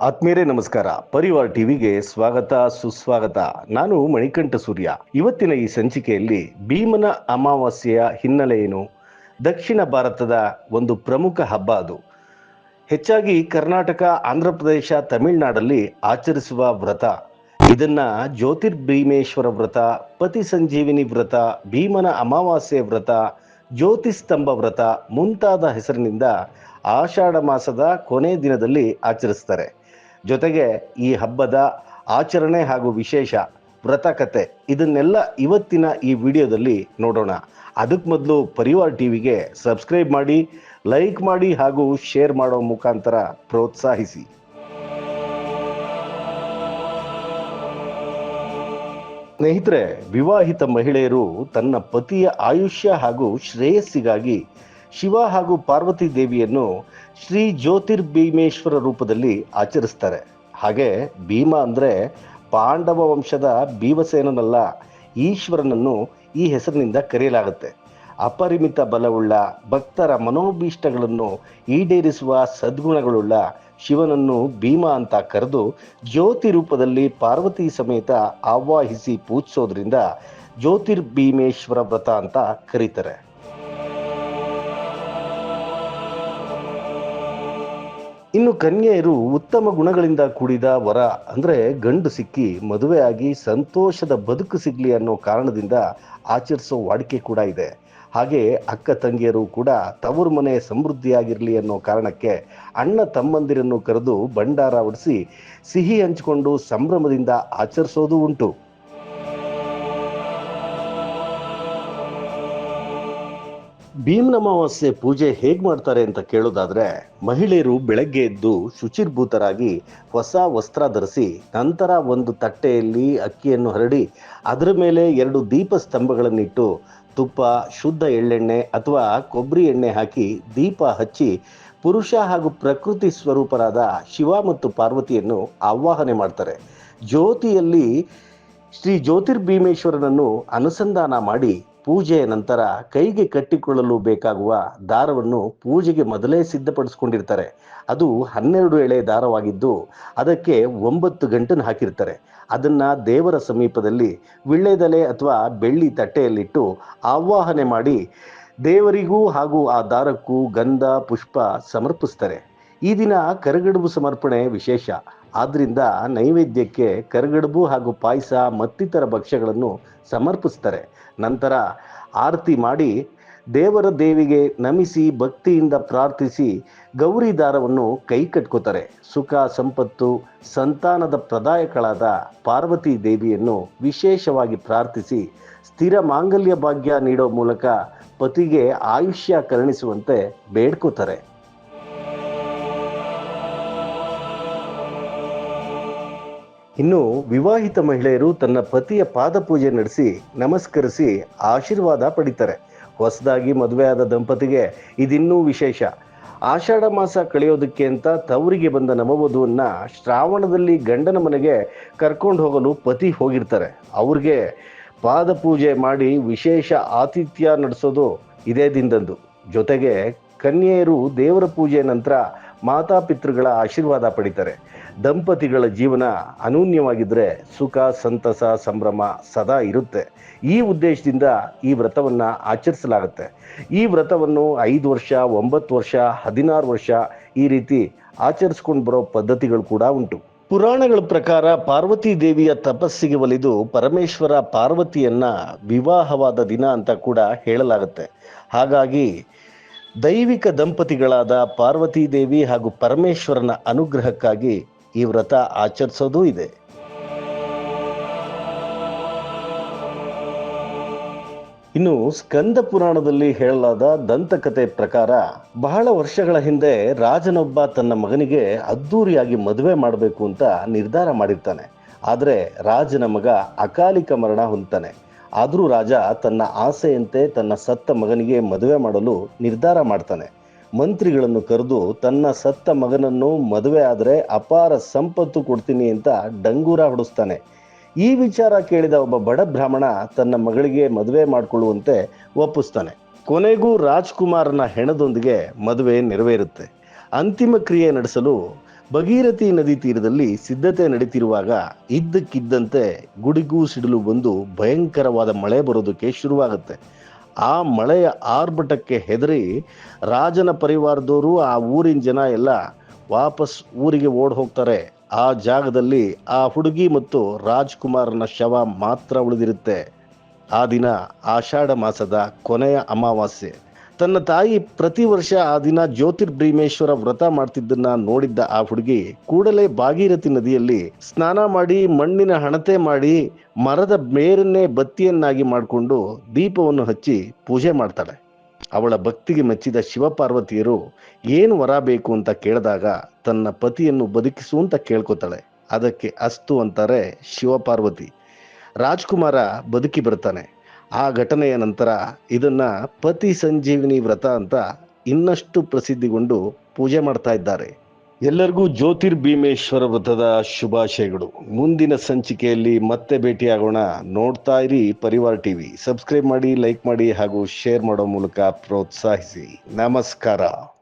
ಆತ್ಮೀಯರೇ, ನಮಸ್ಕಾರ. ಪರಿವಾರ್ ಟಿವಿಗೆ ಸ್ವಾಗತ, ಸುಸ್ವಾಗತ. ನಾನು ಮಣಿಕಂಠ ಸೂರ್ಯ. ಇವತ್ತಿನ ಈ ಸಂಚಿಕೆಯಲ್ಲಿ ಭೀಮನ ಅಮಾವಾಸ್ಯೆಯ ಹಿನ್ನೆಲೆ ಏನು? ದಕ್ಷಿಣ ಭಾರತದ ಒಂದು ಪ್ರಮುಖ ಹಬ್ಬ ಅದು. ಹೆಚ್ಚಾಗಿ ಕರ್ನಾಟಕ, ಆಂಧ್ರ ಪ್ರದೇಶ, ತಮಿಳುನಾಡಲ್ಲಿ ಆಚರಿಸುವ ವ್ರತ. ಇದನ್ನ ಜ್ಯೋತಿರ್ಭೀಮೇಶ್ವರ ವ್ರತ, ಪತಿ ಸಂಜೀವಿನಿ ವ್ರತ, ಭೀಮನ ಅಮಾವಾಸ್ಯೆ ವ್ರತ, ಜ್ಯೋತಿಸ್ತಂಭ ವ್ರತ ಮುಂತಾದ ಹೆಸರಿನಿಂದ ಆಷಾಢ ಮಾಸದ ಕೊನೆ ದಿನದಲ್ಲಿ ಆಚರಿಸ್ತಾರೆ. ಜೊತೆಗೆ ಈ ಹಬ್ಬದ ಆಚರಣೆ ಹಾಗೂ ವಿಶೇಷ ವ್ರತಕತೆ ಇದನ್ನೆಲ್ಲ ಇವತ್ತಿನ ಈ ವಿಡಿಯೋದಲ್ಲಿ ನೋಡೋಣ. ಅದಕ್ಕೆ ಮೊದಲು ಪರಿವಾರ್ ಟಿವಿಗೆ ಸಬ್ಸ್ಕ್ರೈಬ್ ಮಾಡಿ, ಲೈಕ್ ಮಾಡಿ ಹಾಗೂ ಶೇರ್ ಮಾಡೋ ಮುಖಾಂತರ ಪ್ರೋತ್ಸಾಹಿಸಿ. ಸ್ನೇಹಿತರೆ, ವಿವಾಹಿತ ಮಹಿಳೆಯರು ತನ್ನ ಪತಿಯ ಆಯುಷ್ಯ ಹಾಗೂ ಶ್ರೇಯಸ್ಸಿಗಾಗಿ ಶಿವ ಹಾಗೂ ಪಾರ್ವತಿ ದೇವಿಯನ್ನು ಶ್ರೀ ಜ್ಯೋತಿರ್ಭೀಮೇಶ್ವರ ರೂಪದಲ್ಲಿ ಆಚರಿಸ್ತಾರೆ. ಹಾಗೆ ಭೀಮ ಅಂದರೆ ಪಾಂಡವ ವಂಶದ ಭೀಮಸೇನನಲ್ಲ, ಈಶ್ವರನನ್ನು ಈ ಹೆಸರಿನಿಂದ ಕರೆಯಲಾಗುತ್ತೆ. ಅಪರಿಮಿತ ಬಲವುಳ್ಳ ಭಕ್ತರ ಮನೋಭೀಷ್ಟಗಳನ್ನು ಈಡೇರಿಸುವ ಸದ್ಗುಣಗಳುಳ್ಳ ಶಿವನನ್ನು ಭೀಮ ಅಂತ ಕರೆದು ಜ್ಯೋತಿ ರೂಪದಲ್ಲಿ ಪಾರ್ವತಿ ಸಮೇತ ಆವಾಹಿಸಿ ಪೂಜಿಸೋದ್ರಿಂದ ಜ್ಯೋತಿರ್ಭೀಮೇಶ್ವರ ವ್ರತ ಅಂತ ಕರೀತಾರೆ. ಇನ್ನು ಕನ್ಯೆಯರು ಉತ್ತಮ ಗುಣಗಳಿಂದ ಕೂಡಿದ ವರ ಅಂದ್ರೆ ಗಂಡು ಸಿಕ್ಕಿ ಮದುವೆಯಾಗಿ ಸಂತೋಷದ ಬದುಕು ಸಿಗ್ಲಿ ಅನ್ನೋ ಕಾರಣದಿಂದ ಆಚರಿಸೋ ವಾಡಿಕೆ ಕೂಡ ಇದೆ. ಹಾಗೆ ಅಕ್ಕ ತಂಗಿಯರು ಕೂಡ ತವರು ಮನೆ ಸಮೃದ್ಧಿಯಾಗಿರಲಿ ಅನ್ನೋ ಕಾರಣಕ್ಕೆ ಅಣ್ಣ ತಮ್ಮಂದಿರನ್ನು ಕರೆದು ಭಂಡಾರ ಹೊಡಿಸಿ ಸಿಹಿ ಹಂಚಿಕೊಂಡು ಸಂಭ್ರಮದಿಂದ ಆಚರಿಸೋದು ಉಂಟು. ಭೀಮನಮಾವಾಸ್ಯೆ ಪೂಜೆ ಹೇಗೆ ಮಾಡ್ತಾರೆ ಅಂತ ಕೇಳೋದಾದ್ರೆ, ಮಹಿಳೆಯರು ಬೆಳಗ್ಗೆ ಎದ್ದು ಶುಚಿರ್ಭೂತರಾಗಿ ಹೊಸ ವಸ್ತ್ರ ಧರಿಸಿ, ನಂತರ ಒಂದು ತಟ್ಟೆಯಲ್ಲಿ ಅಕ್ಕಿಯನ್ನು ಹರಡಿ, ಅದರ ಮೇಲೆ ಎರಡು ದೀಪ ಸ್ತಂಭಗಳನ್ನಿಟ್ಟು ತುಪ್ಪ, ಶುದ್ಧ ಎಳ್ಳೆಣ್ಣೆ ಅಥವಾ ಕೊಬ್ಬರಿ ಎಣ್ಣೆ ಹಾಕಿ ದೀಪ ಹಚ್ಚಿ, ಪುರುಷ ಹಾಗೂ ಪ್ರಕೃತಿ ಸ್ವರೂಪರಾದ ಶಿವ ಮತ್ತು ಪಾರ್ವತಿಯನ್ನು ಆವಾಹನೆ ಮಾಡ್ತಾರೆ. ಜ್ಯೋತಿಯಲ್ಲಿ ಶ್ರೀ ಜ್ಯೋತಿರ್ಭೀಮೇಶ್ವರನನ್ನು ಅನುಸಂಧಾನ ಮಾಡಿ ಪೂಜೆಯ ನಂತರ ಕೈಗೆ ಕಟ್ಟಿಕೊಳ್ಳಲು ಬೇಕಾಗುವ ದಾರವನ್ನು ಪೂಜೆಗೆ ಮೊದಲೇ ಸಿದ್ಧಪಡಿಸ್ಕೊಂಡಿರ್ತಾರೆ. ಅದು ಹನ್ನೆರಡು ಎಳೆ ದಾರವಾಗಿದ್ದು, ಅದಕ್ಕೆ ಒಂಬತ್ತು ಗಂಟನ್ನು ಹಾಕಿರ್ತಾರೆ. ಅದನ್ನ ದೇವರ ಸಮೀಪದಲ್ಲಿ ವಿಳ್ಳೆದಲೆ ಅಥವಾ ಬೆಳ್ಳಿ ತಟ್ಟೆಯಲ್ಲಿಟ್ಟು ಆವಾಹನೆ ಮಾಡಿ ದೇವರಿಗೂ ಹಾಗೂ ಆ ದಾರಕ್ಕೂ ಗಂಧ, ಪುಷ್ಪ ಸಮರ್ಪಿಸ್ತಾರೆ. ಈ ದಿನ ಕರಗಡುಬು ಸಮರ್ಪಣೆ ವಿಶೇಷ. ಆದ್ದರಿಂದ ನೈವೇದ್ಯಕ್ಕೆ ಕರಗಡುಬು ಹಾಗೂ ಪಾಯಸ ಮತ್ತಿತರ ಭಕ್ಷ್ಯಗಳನ್ನು ಸಮರ್ಪಿಸ್ತಾರೆ. ನಂತರ ಆರತಿ ಮಾಡಿ ದೇವರ ದೇವಿಗೆ ನಮಿಸಿ ಭಕ್ತಿಯಿಂದ ಪ್ರಾರ್ಥಿಸಿ ಗೌರಿ ದಾರವನ್ನು ಕೈ ಕಟ್ಕೋತಾರೆ. ಸುಖ, ಸಂಪತ್ತು, ಸಂತಾನದ ಪ್ರದಾಯಕಳಾದ ಪಾರ್ವತಿ ದೇವಿಯನ್ನು ವಿಶೇಷವಾಗಿ ಪ್ರಾರ್ಥಿಸಿ ಸ್ಥಿರ ಮಾಂಗಲ್ಯ ಭಾಗ್ಯ ನೀಡೋ ಮೂಲಕ ಪತಿಗೆ ಆಯುಷ್ಯ ಕರುಣಿಸುವಂತೆ ಬೇಡ್ಕೋತಾರೆ. ಇನ್ನು ವಿವಾಹಿತ ಮಹಿಳೆಯರು ತನ್ನ ಪತಿಯ ಪಾದಪೂಜೆ ನಡೆಸಿ ನಮಸ್ಕರಿಸಿ ಆಶೀರ್ವಾದ ಪಡಿತಾರೆ. ಹೊಸದಾಗಿ ಮದುವೆಯಾದ ದಂಪತಿಗೆ ಇದಿನ್ನೂ ವಿಶೇಷ. ಆಷಾಢ ಮಾಸ ಕಳೆಯೋದಕ್ಕೆ ಅಂತ ತವರಿಗೆ ಬಂದ ನವವಧುವನ್ನ ಶ್ರಾವಣದಲ್ಲಿ ಗಂಡನ ಮನೆಗೆ ಕರ್ಕೊಂಡು ಹೋಗಲು ಪತಿ ಹೋಗಿರ್ತಾರೆ. ಅವ್ರಿಗೆ ಪಾದಪೂಜೆ ಮಾಡಿ ವಿಶೇಷ ಆತಿಥ್ಯ ನಡೆಸೋದು ಇದೇ ದಿನದಂದು. ಜೊತೆಗೆ ಕನ್ಯೆಯರು ದೇವರ ಪೂಜೆ ನಂತರ ಮಾತಾಪಿತೃಗಳ ಆಶೀರ್ವಾದ ಪಡಿತಾರೆ. ದಂಪತಿಗಳ ಜೀವನ ಅನೂನ್ಯವಾಗಿದ್ದರೆ ಸುಖ, ಸಂತಸ, ಸಂಭ್ರಮ ಸದಾ ಇರುತ್ತೆ. ಈ ಉದ್ದೇಶದಿಂದ ಈ ವ್ರತವನ್ನು ಆಚರಿಸಲಾಗುತ್ತೆ. ಈ ವ್ರತವನ್ನು ಐದು ವರ್ಷ, ಒಂಬತ್ತು ವರ್ಷ, ಹದಿನಾರು ವರ್ಷ ಈ ರೀತಿ ಆಚರಿಸ್ಕೊಂಡು ಬರೋ ಪದ್ಧತಿಗಳು ಕೂಡ ಉಂಟು. ಪುರಾಣಗಳ ಪ್ರಕಾರ ಪಾರ್ವತಿ ದೇವಿಯ ತಪಸ್ಸಿಗೆ ಒಲಿದು ಪರಮೇಶ್ವರ ಪಾರ್ವತಿಯನ್ನ ವಿವಾಹವಾದ ದಿನ ಅಂತ ಕೂಡ ಹೇಳಲಾಗುತ್ತೆ. ಹಾಗಾಗಿ ದೈವಿಕ ದಂಪತಿಗಳಾದ ಪಾರ್ವತಿ ದೇವಿ ಹಾಗೂ ಪರಮೇಶ್ವರನ ಅನುಗ್ರಹಕ್ಕಾಗಿ ಈ ವ್ರತ ಆಚರಿಸೋದೂ ಇದೆ. ಇನ್ನು ಸ್ಕಂದ ಪುರಾಣದಲ್ಲಿ ಹೇಳಲಾದ ದಂತಕತೆ ಪ್ರಕಾರ ಬಹಳ ವರ್ಷಗಳ ಹಿಂದೆ ರಾಜನೊಬ್ಬ ತನ್ನ ಮಗನಿಗೆ ಅದ್ದೂರಿಯಾಗಿ ಮದುವೆ ಮಾಡಬೇಕು ಅಂತ ನಿರ್ಧಾರ ಮಾಡಿರ್ತಾನೆ. ಆದರೆ ರಾಜನ ಮಗ ಅಕಾಲಿಕ ಮರಣ ಹೊಂದ್ತಾನೆ. ಆದರೂ ರಾಜ ತನ್ನ ಆಸೆಯಂತೆ ತನ್ನ ಸತ್ತ ಮಗನಿಗೆ ಮದುವೆ ಮಾಡಲು ನಿರ್ಧಾರ ಮಾಡ್ತಾನೆ. ಮಂತ್ರಿಗಳನ್ನು ಕರೆದು ತನ್ನ ಸತ್ತ ಮಗನನ್ನು ಮದುವೆ ಆದರೆ ಅಪಾರ ಸಂಪತ್ತು ಕೊಡ್ತೀನಿ ಅಂತ ಡಂಗೂರ ಹೊಡಿಸ್ತಾನೆ. ಈ ವಿಚಾರ ಕೇಳಿದ ಒಬ್ಬ ಬಡ ಬ್ರಾಹ್ಮಣ ತನ್ನ ಮಗಳಿಗೆ ಮದುವೆ ಮಾಡಿಕೊಳ್ಳುವಂತೆ ಒಪ್ಪಿಸ್ತಾನೆ. ಕೊನೆಗೂ ರಾಜ್ಕುಮಾರನ ಹೆಣದೊಂದಿಗೆ ಮದುವೆ ನೆರವೇರುತ್ತೆ. ಅಂತಿಮ ಕ್ರಿಯೆ ನಡೆಸಲು ಭಗೀರಥಿ ನದಿ ತೀರದಲ್ಲಿ ಸಿದ್ಧತೆ ನಡೀತಿರುವಾಗ ಇದ್ದಕ್ಕಿದ್ದಂತೆ ಗುಡಿಗೂ ಸಿಡಿಲು ಬಂದು ಭಯಂಕರವಾದ ಮಳೆ ಬರೋದಕ್ಕೆ ಶುರುವಾಗುತ್ತೆ. ಆ ಮಳೆಯ ಆರ್ಭಟಕ್ಕೆ ಹೆದರಿ ರಾಜನ ಪರಿವಾರದವರು ಆ ಊರಿನ ಜನ ಎಲ್ಲ ವಾಪಸ್ ಊರಿಗೆ ಓಡ್ ಹೋಗ್ತಾರೆ. ಆ ಜಾಗದಲ್ಲಿ ಆ ಹುಡುಗಿ ಮತ್ತು ರಾಜ್ಕುಮಾರನ ಶವ ಮಾತ್ರ ಉಳಿದಿರುತ್ತೆ. ಆ ದಿನ ಆಷಾಢ ಮಾಸದ ಕೊನೆಯ ಅಮಾವಾಸ್ಯೆ. ತನ್ನ ತಾಯಿ ಪ್ರತಿ ವರ್ಷ ಆ ದಿನ ಜ್ಯೋತಿರ್ಭೀಮೇಶ್ವರ ವ್ರತ ಮಾಡ್ತಿದ್ದನ್ನ ನೋಡಿದ್ದ ಆ ಹುಡುಗಿ ಕೂಡಲೇ ಭಾಗೀರಥಿ ನದಿಯಲ್ಲಿ ಸ್ನಾನ ಮಾಡಿ ಮಣ್ಣಿನ ಹಣತೆ ಮಾಡಿ ಮರದ ಮೇರನ್ನೇ ಬತ್ತಿಯನ್ನಾಗಿ ಮಾಡಿಕೊಂಡು ದೀಪವನ್ನು ಹಚ್ಚಿ ಪೂಜೆ ಮಾಡ್ತಾಳೆ. ಅವಳ ಭಕ್ತಿಗೆ ಮೆಚ್ಚಿದ ಶಿವಪಾರ್ವತಿಯರು ಏನು ವರ ಬೇಕು? ಅಂತ ಕೇಳಿದಾಗ ತನ್ನ ಪತಿಯನ್ನು ಬದುಕಿಸು ಅಂತ ಕೇಳ್ಕೊತಾಳೆ. ಅದಕ್ಕೆ ಅಸ್ತು ಅಂತಾರೆ ಶಿವಪಾರ್ವತಿ. ರಾಜ್ಕುಮಾರ ಬದುಕಿ ಬರ್ತಾನೆ. ಆ ಘಟನೆಯ ನಂತರ ಇದನ್ನ ಪತಿ ಸಂಜೀವಿನಿ ವ್ರತ ಅಂತ ಇನ್ನಷ್ಟು ಪ್ರಸಿದ್ಧಿಗೊಂಡು ಪೂಜೆ ಮಾಡ್ತಾ ಇದ್ದಾರೆ. ಎಲ್ಲರಿಗೂ ಜ್ಯೋತಿರ್ಭೀಮೇಶ್ವರ ವ್ರತದ ಶುಭಾಶಯಗಳು. ಮುಂದಿನ ಸಂಚಿಕೆಯಲ್ಲಿ ಮತ್ತೆ ಭೇಟಿಯಾಗೋಣ. ನೋಡ್ತಾ ಇರಿ ಪರಿವಾರ ಟಿವಿ. ಸಬ್ಸ್ಕ್ರೈಬ್ ಮಾಡಿ, ಲೈಕ್ ಮಾಡಿ ಹಾಗೂ ಶೇರ್ ಮಾಡೋ ಮೂಲಕ ಪ್ರೋತ್ಸಾಹಿಸಿ. ನಮಸ್ಕಾರ.